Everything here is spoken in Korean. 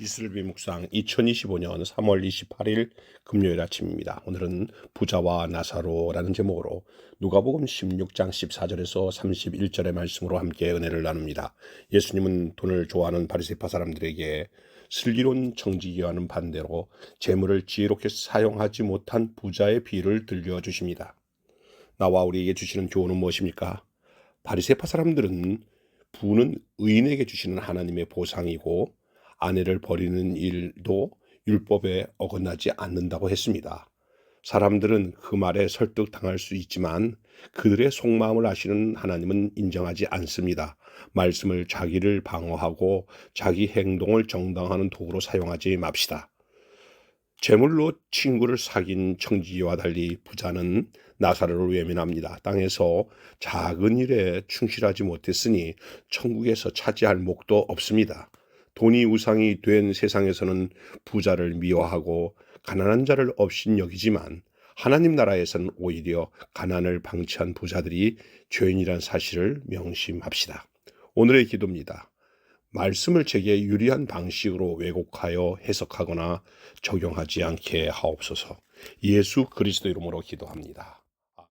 이슬비 묵상 2025년 3월 28일 금요일 아침입니다. 오늘은 부자와 나사로라는 제목으로 누가복음 16장 14절에서 31절의 말씀으로 함께 은혜를 나눕니다. 예수님은 돈을 좋아하는 바리새파 사람들에게 슬기로운 청지기와는 반대로 재물을 지혜롭게 사용하지 못한 부자의 비를 들려 주십니다. 나와 우리에게 주시는 교훈은 무엇입니까? 바리새파 사람들은 부는 의인에게 주시는 하나님의 보상이고 아내를 버리는 일도 율법에 어긋나지 않는다고 했습니다. 사람들은 그 말에 설득당할 수 있지만 그들의 속마음을 아시는 하나님은 인정하지 않습니다. 말씀을 자기를 방어하고 자기 행동을 정당화하는 도구로 사용하지 맙시다. 재물로 친구를 사귄 청지기와 달리 부자는 나사로를 외면합니다. 땅에서 작은 일에 충실하지 못했으니 천국에서 차지할 목도 없습니다. 돈이 우상이 된 세상에서는 부자를 미워하고 가난한 자를 없인 여기지만 하나님 나라에서는 오히려 가난을 방치한 부자들이 죄인이란 사실을 명심합시다. 오늘의 기도입니다. 말씀을 제게 유리한 방식으로 왜곡하여 해석하거나 적용하지 않게 하옵소서. 예수 그리스도 이름으로 기도합니다.